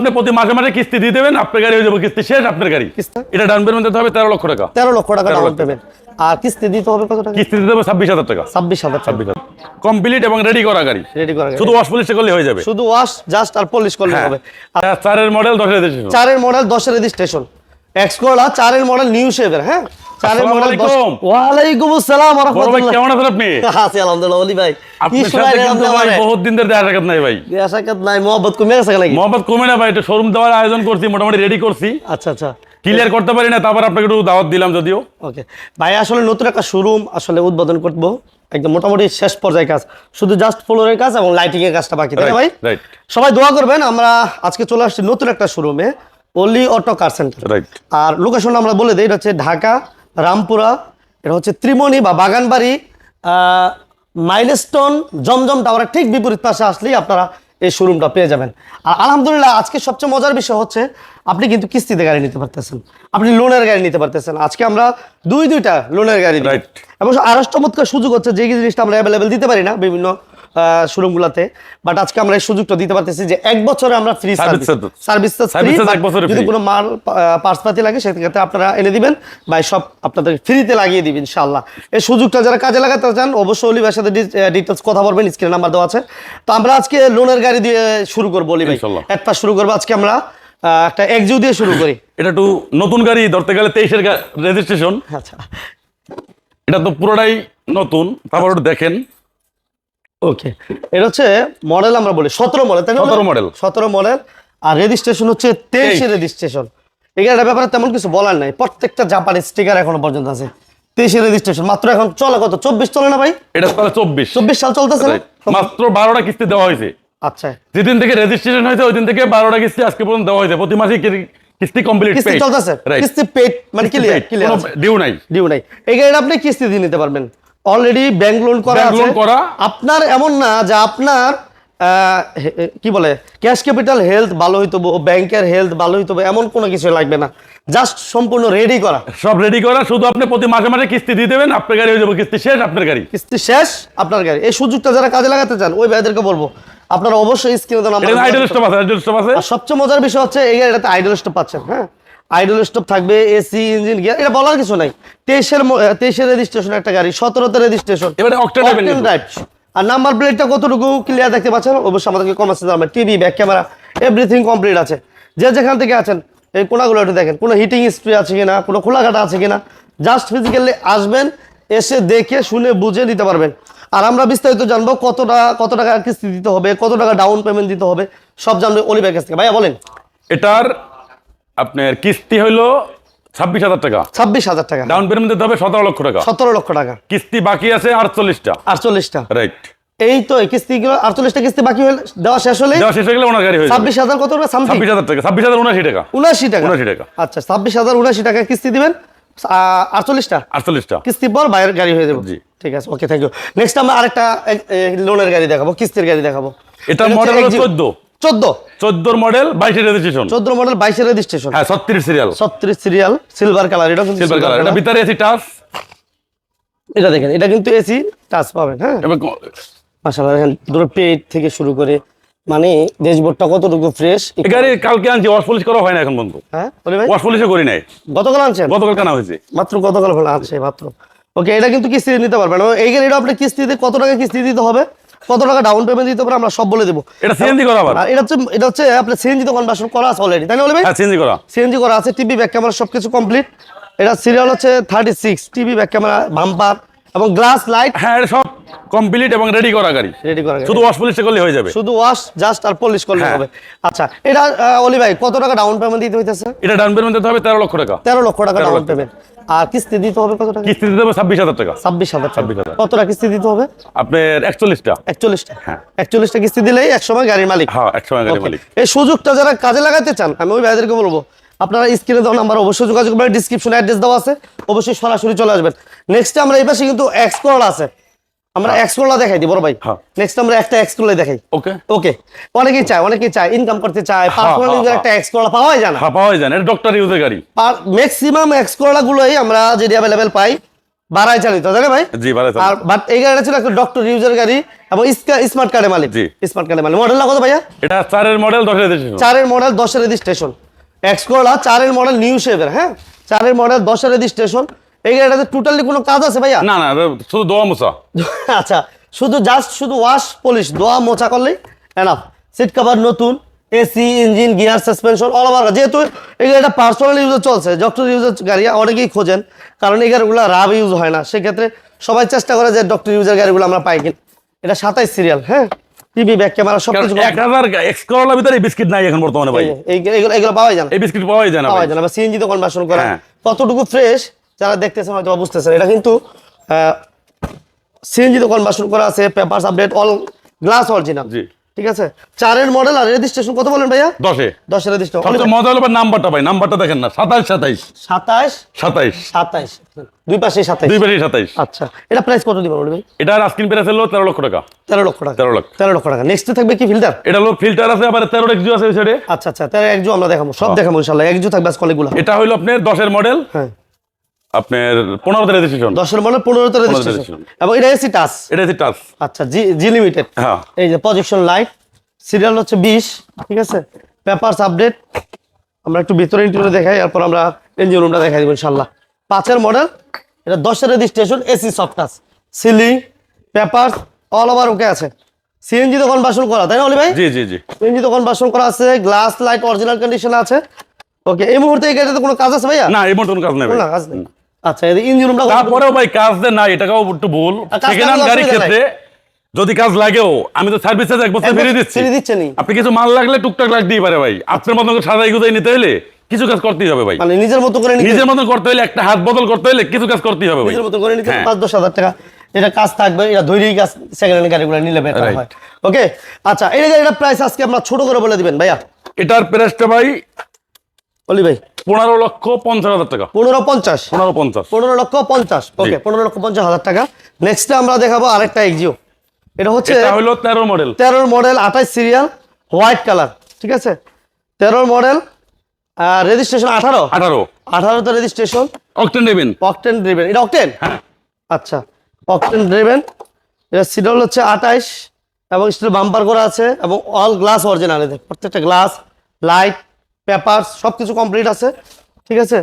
আপনি প্রতি মাসে মাসে কিস্তি দিয়ে দেবেন আপনার গাড়ি হয়ে যাবে কিস্তি শেষ আপনার গাড়ি। এটা ডাউন পেমেন্ট দিতে হবে তেরো লক্ষ টাকা। তেরো লক্ষ টাকা ডাউন পেমেন্ট আর কিস্তি দিতে হবে কত টাকা? কিস্তি দিতে হবে ছাব্বিশ হাজার টাকা। ছাব্বিশ হাজার ছাব্বিশ হাজার। কমপ্লিট এবং রেডি করা গাড়ি। রেডি করা শুধু ওয়াশ পলিশ করলে হয়ে যাবে। শুধু ওয়াশ জাস্ট আর পলিশ করলে হ্যাঁ। হবে। চারের মডেল দশ হাজার চারের মডেল দশের রেজিস্ট্রেশন এক্স করলা চারের মডেল নিউ শেভের হ্যাঁ? চারের আসসালামু মডেল আলাইকুম। ওয়ালাইকুম আসসালাম ওয়া বড় ভাই রাহমাতুল্লাহ। কেমন আছেন আপনি? আছি আলহামদুলিল্লাহ ওলি ভাই। আপনার সাথে কিন্তু ভাই বহুত দিন ধরে দেখা নাই ভাই। বিয়া নাই মোহাম্মত কমে গেছে নাকি মোহাম্মদ কমে না ভাই একটু শোরুম দেওয়ার আয়োজন করছি মোটামুটি রেডি করছি। আচ্ছা আচ্ছা। ক্লিয়ার করতে পারি না তারপর আপনাকে একটু দাওয়াত দিলাম যদিও। ওকে। ভাই আসলে নতুন একটা শোরুম আসলে উদ্বোধন করব। একদম মোটামুটি শেষ পর্যায়ে কাজ। শুধু জাস্ট ফ্লোরের কাজ এবং লাইটিং এর কাজটা বাকি তাই ভাই? সবাই দোয়া করবেন আমরা আজকে চলে আসছি নতুন একটা শোরুমে Oli auto car centre right আর লোকেশন আমরা বলে দিই এটা হচ্ছে ঢাকা রামপুরা এটা হচ্ছে ত্রিমণি বা বাগানবাড়ি মাইলস্টোন জমজম টাওয়ারের ঠিক বিপরীত পাশে আসলেই আপনারা এই শোরুমটা পেয়ে যাবেন। আর আলহামদুলিল্লাহ আজকে সবচেয়ে মজার বিষয় হচ্ছে আপনি কিন্তু কিস্তিতে গাড়ি নিতে পারতেছেন। আপনি লোনের গাড়ি নিতে পারতেছেন। আজকে আমরা দুই দুইটা লোনের গাড়ি. এবং আরও চমৎকার সুযোগ হচ্ছে যে জিনিসটা আমরা অ্যাভেলেবেল দিতে পারি না বিভিন্ন শোরুমগুলোতে বাট আজকে আমরা এই সুযোগটা দিতে পারতেছি যে এক বছরে আমরা ফ্রি সার্ভিস ফ্রি যদি কোনো মাল পার্সপাতি লাগে সেক্ষেত্রে আপনারা এনে দিবেন। বা সব আপনাদের ফ্রিতে লাগিয়ে দিবেন ইনশাআল্লাহ। এই সুযোগটা যারা কাজে লাগাতে চান অবশ্যই অলিভার সাথে ডিটেলস কথা বলবেন স্ক্রিনে নাম্বার দেওয়া আছে। তো আমরা আজকে লোনের গাড়ি দিয়ে শুরু করব অলি ভাই ইনশাআল্লাহ। শুরু করব আজকে আমরা একটা এক্সিউ দিয়ে শুরু করি। এটা একটু নতুন গাড়ি ধরতে গেলে তেইশের রেজিস্ট্রেশন আচ্ছা। এটা তো পুরোটাই নতুন তারপর দেখেন। ওকে এটা হচ্ছে মডেল আমরা বলি সতেরো মডেল তাই 17 model। সতেরো মডেল আর রেজিস্ট্রেশন হচ্ছে তেইশের রেজিস্ট্রেশন এগারোটা ব্যাপারে তেমন কিছু বলার নাই প্রত্যেকটা জাপানি স্টিকার এখনও পর্যন্ত আছে। তেইশের রেজিস্ট্রেশন মাত্র এখন চলে কত? চব্বিশ চলে না ভাই? এটা তাহলে চব্বিশ। চব্বিশ সাল চলতেছে মাত্র বারোটা কিস্তি দেওয়া হয়েছে। আচ্ছা। যেদিন থেকে রেজিস্ট্রেশন হয়েছে ওই দিন থেকে বারোটা কিস্তি আজকে পর্যন্ত দেওয়া হয়েছে। প্রতি মাসে কিস্তি কমপ্লিট কিস্তি চলতেছে? কিস্তি পেড মানে ক্লিয়ার ক্লিয়ার ডিউ নাই। ডিউ নাই। এই গাড়িটা আপনি কিস্তি দিয়ে নিতে পারবেন। অলরেডি ব্যাংক লোন করা আছে। আপনার এমন না যে আপনার কি বলে ক্যাশ ক্যাপিটাল হেলথ ভালো হইতো ব্যাংকের হেলথ ভালো হইতো এমন কোনো কিছু লাগবে না। জাস্ট সম্পূর্ণ রেডি করা। সব রেডি করা শুধু আপনি প্রতি মাসে মাসে কিস্তি দিয়ে দেবেন আপনার গাড়ি হয়ে যাবে কিস্তি শেষ আপনার গাড়ি। কিস্তি শেষ আপনার গাড়ি। এই সুযোগটা যারা কাজে লাগাতে চান ওই ভাইদেরকে বলব আপনারা অবশ্যই স্ক্রিনে দেন আইডল স্টপ আছে আইডল স্টপ আছে। সবচেয়ে মজার বিষয় হচ্ছে এই গাড়িটাতে আইডল স্টপ পাচ্ছেন হ্যাঁ? আইডল স্টপ থাকবে এসি ইঞ্জিন গিয়ার এটা বলার কিছু নাই। তেইশের তেইশের রেজিস্ট্রেশন একটা গাড়ি সতেরোতে রেজিস্ট্রেশন এবারে। ড্রাইভ আর নাম্বার প্লেটটা কতটুকু ক্লিয়ার দেখতে পাচ্ছেন? অবশ্যই আমাদেরকে কমার্সে জানাবেন TV back camera everything complete আছে। যে যেখান থেকে আছেন এই কোনাগুলো একটু দেখেন। কোনো হিটিং স্প্রে আছে কিনা কোনো খোলাঘাটা আছে কিনা জাস্ট ফিজিক্যালি আসবেন এসে দেখে শুনে বুঝে নিতে পারবেন। আর আমরা বিস্তারিত জানব কতটা কত টাকা কিস্তি দিতে হবে কত টাকা ডাউন পেমেন্ট দিতে হবে সব জানবে কাছ থেকে। ভাইয়া বলেন। এটার আপনার কিস্তি হইল ছাব্বিশ হাজার টাকা। ছাব্বিশ হাজার টাকা। ডাউন পেমেন্ট দিতে হবে সতেরো লক্ষ টাকা। সতেরো লক্ষ টাকা। কিস্তি বাকি আছে আটচল্লিশটা। আটচল্লিশটা। রাইট এই তো কিস্তিগুলো আটচল্লিশটা কিস্তি বাকি হলে দেওয়া শেষ হলে? দেওয়া শেষ হয়ে গেলে ওনার গাড়ি হয়ে ছাব্বিশ হাজার কত সামথিং ছাব্বিশ হাজার টাকা। ছাব্বিশ হাজার উনআশি টাকা। উনাশি টাকা। 79 টাকা। আচ্ছা ছাব্বিশ হাজার উনাশি টাকা কিস্তি দিবেন? আটচল্লিশটা? আটচল্লিশটা। কিস্তি পর বাইরের গাড়ি হয়ে যাবে। জি। ঠিক আছে ওকে থ্যাংক ইউ নেক্সট আমরা আরেকটা লোনের গাড়ি দেখাবো কিস্তির গাড়ি দেখাবো। এটা মডেল হলো চোদ্দ। চোদ্দ। চোদ্দোর মডেল বাইশের রেজিস্ট্রেশন চোদ্দ মডেল বাইশের রেজিস্ট্রেশন হ্যাঁ ছত্রিশ সিরিয়াল ছত্রিশ সিরিয়াল সিলভার কালার এটা কিন্তু সিলভার কালার এটা ভিতরে এসি টাচ এটা দেখেন এটা কিন্তু এসি টাচ পাবেন হ্যাঁ? মাসাল্লাহ দেখেন দুটো পেট থেকে শুরু করে মানে ড্যাশবোর্ডটা কতটুকু ফ্রেশ গাড়ি কালকে আনছি ওয়াশ পলিশ করা হয় না এখন বন্ধু। হ্যাঁ ওয়াশ পলিশও করি নাই। গতকাল আনছেন? গতকাল কেনা হয়েছে। মাত্র গতকাল আছে মাত্র। ওকে এটা কিন্তু কিস্তি নিতে পারবেন। এই গাড়িটা আপনি কিস্তিতে কত টাকা কিস্তি দিতে হবে? কত টাকা ডাউন পেমেন্ট দিতে হবে আমরা সব বলে দেবো। এটা সিএনজি করা আবার? এটা হচ্ছে এটা হচ্ছে আপনার সিএনজি তো কনভার্সন করা আছে অলরেডি তাই না ভাই হ্যাঁ সিএনজি করা। সিএনজি করা আছে টিভি ব্যাক ক্যামেরা সবকিছু কমপ্লিট এটা সিরিয়াল হচ্ছে thirty six TV back camera bumper এবং গ্লাস লাইট হ্যাঁ এটা সব কমপ্লিট এবং রেডি করা গাড়ি। রেডি করা শুধু ওয়াশ পলিশ করলে হয়ে যাবে। শুধু ওয়াশ জাস্ট আর পলিশ করলে হ্যাঁ। হবে। আচ্ছা এটা অলি ভাই কত টাকা ডাউন পেমেন্ট দিতে হইতেছে? এটা ডাউন পেমেন্ট দিতে হবে তেরো লক্ষ টাকা। তেরো লক্ষ টাকা 13 ডাউন পেমেন্ট আর কিস্তি দিতে হবে কত টাকা? কিস্তি দিতে হবে ছাব্বিশ হাজার টাকা। ছাব্বিশ হাজার টাকা। 26,000 কত টাকা কিস্তি দিতে হবে? আপনার একচল্লিশটা। একচল্লিশটা। হ্যাঁ। একচল্লিশটা কিস্তি দিলেই এক সময় গাড়ির মালিক। হ্যাঁ একসময় গাড়ির মালিক। এই সুযোগটা যারা কাজে লাগাতে চান আমি ওই ভাইদেরকে বলব আপনারা স্ক্রিনে দেওয়া নাম্বার অবশ্যই যোগাযোগ করবেন ডিসক্রিপশনে অ্যাড্রেস দেওয়া আছে অবশ্যই সরাসরি চলে আসবেন। নেক্সট আমরা এই পাশে কিন্তু এক্স করলা আছে। আমরা এক্স দেখাই দিই বড় ভাই। হ্যাঁ। নেক্সট আমরা একটা এক্স দেখাই। ওকে ওকে অনেকেই চায় অনেকেই চায় ইনকাম করতে চায় পার্সোনাল হ্যাঁ, ইউজার হ্যাঁ। একটা এক্স করলা যায় না। হ্যাঁ পাওয়া যায় না। এটা ডক্টর ইউজের গাড়ি। ম্যাক্সিমাম এক্স করলা গুলোই আমরা যদি পাই চালিত তাই না ভাই? জি ভালো আর বাট এই গাড়িটা ছিল একটা ডক্টর ইউজার গাড়ি এবং স্মার্ট কার্ডের মালিক। জি। স্মার্ট কার্ডের মালিক। মডেল কত ভাইয়া? এটা চারের মডেল রেজিস্ট্রেশন মডেল দশের রেজিস্ট্রেশন এক্স করলা চারের মডেল নিউ শেভের হ্যাঁ? চারের মডেল দশের রেজিস্ট্রেশন এই গাড়িটাতে টোটালি কোনো কাজ আছে ভাইয়া? না না শুধু দোয়া মুসা আচ্ছা শুধু জাস্ট শুধু ওয়াশ পলিশ দোয়া মোছা করলেই এনাফ সিট কভার নতুন AC engine gear suspension all over যেহেতু এই গাড়িটা পার্সোনাল ইউজে চলছে ডক্টর ইউজের গাড়ি অনেকেই খোঁজেন কারণ এই গাড়িগুলো রাব ইউজ হয় না। সেক্ষেত্রে সবাই চেষ্টা করে যে ডক্টর ইউজের গাড়িগুলো আমরা পাই কিনা। এটা সাতাইশ সিরিয়াল হ্যাঁ? টিভি ব্যাক ক্যামেরা সব কিছু এক্স করলার ভিতরে বিস্কিট নাই এখন বর্তমানে ভাই। এইগুলো এগুলো পাওয়াই যায় না। এই বিস্কিট পাওয়াই যায় না পাওয়া যায় না সিএনজি তো কনভার্সন করা। হ্যাঁ। কতটুকু ফ্রেশ যারা দেখতেছেন হয়তো বুঝতেছেন। এটা কিন্তু সিএনজি তো কনভার্সন করা আছে papers update all glass original জি। ঠিক আছে? চারের মডেল আর রেজিস্ট্রেশন কত বলেন ভাইয়া? দশে। দশের রেজিস্ট্রেশন হলো ভাই নাম্বারটা ভাই নাম্বারটা দেখেন না সাতাইশ। সাতাইশ? সাতাশ সাতাইশ। সাতাইশ। দুই পাশে সাতাইশ। দুই বারি সাতাইশ। আচ্ছা এটা প্রাইস কত দিবেন হলো তেরো লক্ষ টাকা। তেরো লক্ষ টাকা। তেরো তেরো লক্ষ টাকা। নেক্সট থাকবে কি ফিল্টার এটা হলো ফিল্টার আছে আবার তেরো এক্সিও আছে আচ্ছা আচ্ছা তেরো একজু আমরা দেখাবো সব দেখাবো ইনশাল্লাহ একজু থাকবে আজকে অনেকগুলো। এটা হলো আপনার দশের মডেল হ্যাঁ। আপনার রেজিস্ট্রেশন দশের মডেল রেজিস্ট্রেশন registration। এবং এটা এসি টাচ। এটা হচ্ছে টাচ। আচ্ছা জি জি লিমিটেড হ্যাঁ। এই যে প্রজেকশন লাইট সিরিয়াল হচ্ছে বিশ ঠিক আছে? পেপারস আপডেট আমরা একটু ভিতরে ইন্টারভিউ দেখাই এরপর আমরা ইঞ্জিন রুমটা দেখাই দেবো ইনশাল্লাহ পাঁচের মডেল এটা দশের registration AC সফটাস ceiling papers all over okay আছে। সিএনজি তো কনভার্সন করা তাই না অলি ভাই? জি জি জি। সিএনজি তো কনভার্সন করা আছে গ্লাস লাইট অরিজিনাল কন্ডিশন আছে। ওকে এই মুহূর্তে এই গাড়িতে কোনো কাজ আছে ভাইয়া? না এই মতন কাজ নেই না কাজ নেই। আচ্ছা এই ইঞ্জিন রুমটা তারপরেও ভাই কাজ দেয় না এটাকেও একটু ভুল। সেকেন্ড থাকলে গাড়ির ক্ষেত্রে যদি কাজ লাগেও আমি তো সার্ভিস চার্জ এক বছর ফিরে দিচ্ছি। আপনি কিছু মাল লাগলে টুকটাক লাগতেই পারে ভাই। আপনার মতন করে সাজাই গুজাই নিতে হলে কিছু কাজ করতেই হবে ভাই। মানে নিজের মতো করে নিজের মতন করতে হলে একটা হাত বদল করতে হলে কিছু কাজ করতেই হবে ভাই। নিজের মতো করে নিতে হ্যাঁ। পাঁচ দশ হাজার টাকা এটা কাজ থাকবে এটা ধৈর্যই কাজ সেকেন্ড হ্যান্ড গাড়িগুলো নিলে বেটার. হয়। ওকে আচ্ছা এটা এটা প্রাইস আজকে আমরা ছোট করে বলে দিবেন ভাইয়া। এটার প্রাইসটা ভাই বলি ভাই। পনেরো লক্ষ পঞ্চাশ হাজার টাকা। পনেরো পঞ্চাশ। পনেরো পঞ্চাশ। পনেরো লক্ষ পঞ্চাশ। ওকে পনেরো লক্ষ পঞ্চাশ হাজার টাকা। নেক্সটে আমরা দেখাবো আরেকটা এক্সিও এটা হচ্ছে হলো তেরো মডেল তেরোর মডেল আঠাশ সিরিয়াল হোয়াইট কালার ঠিক আছে? তেরোর মডেল রেজিস্ট্রেশন আঠারো। আঠারো। আঠারোতে রেজিস্ট্রেশন অক্টেন নেবেন অকটেন ড্রিভেন এটা অকটেন হ্যাঁ। আচ্ছা। অকটেন ড্রিভেন এটা সিডল হচ্ছে আঠাইশ এবং স্টিল বাম্পার করা আছে এবং অল গ্লাস অরিজিনাল প্রত্যেকটা গ্লাস লাইট পেপার সব কিছু কমপ্লিট আছে। ঠিক আছে?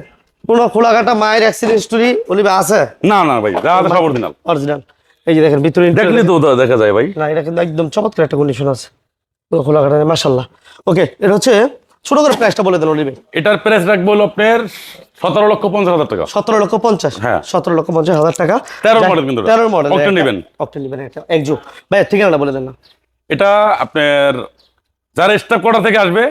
কোনো খোলাঘাটা মায়ের অ্যাক্সিডেন্ট হিস্টোরি ওলিবে আছে? না না ভাই আছে সব অরিজিনাল অরিজিনাল এই যে দেখেন ভিতরে দেখলে তো দেখা যায় ভাই। না এটা কিন্তু একদম চমৎকার একটা কন্ডিশন আছে। পুরো খোলাঘাটা মাসাল্লাহ ওকে এটা হচ্ছে ছোট করে প্রাইসটা বলে দেন অলিবে। এটার প্রাইস রাখব হলো আপনার সতেরো লক্ষ পঞ্চাশ হাজার টাকা। সতেরো লক্ষ পঞ্চাশ? হ্যাঁ। সতেরো লক্ষ পঞ্চাশ হাজার টাকা। তেরোর মডেল কিন্তু। তেরোর মডেল Octane নেবেন। অক্টেন নেবেন একজু। ভাই ঠিকানাটা বলে দেন না। এটা আপনার যারা স্টাফ কোয়ার্টার থেকে আসবে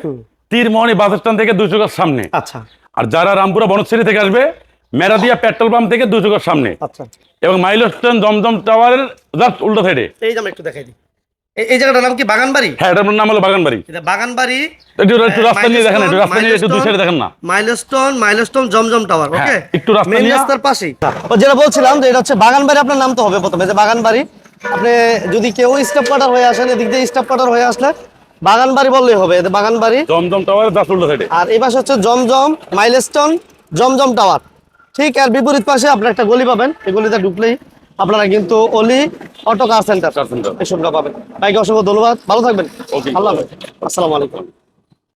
তীরমোহনী বাস স্ট্যান্ড থেকে দুশো গাছ সামনে। আচ্ছা। আর যারা রামপুরা বনশ্রী থেকে আসবে মেরাদিয়া পেট্রোল পাম্প থেকে দুশো গাছ সামনে। আচ্ছা। এবং মাইলস্টোন জমজম টাওয়ারের জাস্ট উল্টো সাইডে। এই যে একটু দেখাই দিই। এই- জায়গাটার নাম কি বাগানবাড়ি? হ্যাঁ এটার নাম হলো বাগানবাড়ি। এটা বাগানবাড়ি একটু একটু রাস্তা নিয়ে দেখেন একটু রাস্তা নিয়ে একটু দুই সাইডে দেখেন না। Milestone Milestone Zamzam tower okay হ্যাঁ, একটু রাস্তা নিয়ে- রাস্তার পাশেই। ও যেটা বলছিলাম যে এটা হচ্ছে বাগানবাড়ি আপনার নাম তো হবে প্রথমে যে বাগানবাড়ি। আপনি যদি কেউ স্টাফ কোয়ার্টার হয়ে আসেন এদিক দিয়ে স্টাফ কোয়ার্টার হয়ে আসলে বাগানবাড়ি বললেই হবে বাগান বাড়ি। জমজম সাইডে। আর এই পাশে হচ্ছে জমজম মাইলস্টোন জমজম টাওয়ার। ঠিক আর বিপরীত পাশে আপনার একটা গলি পাবেন এই গলিতে ঢুকলেই আপনারা কিন্তু অলি অটো কার সেন্টার Car এই সবটা পাবেন। ভাইকে অসংখ্য ধন্যবাদ ভালো থাকবেন. আল্লাহ। আসসালামু আলাইকুম।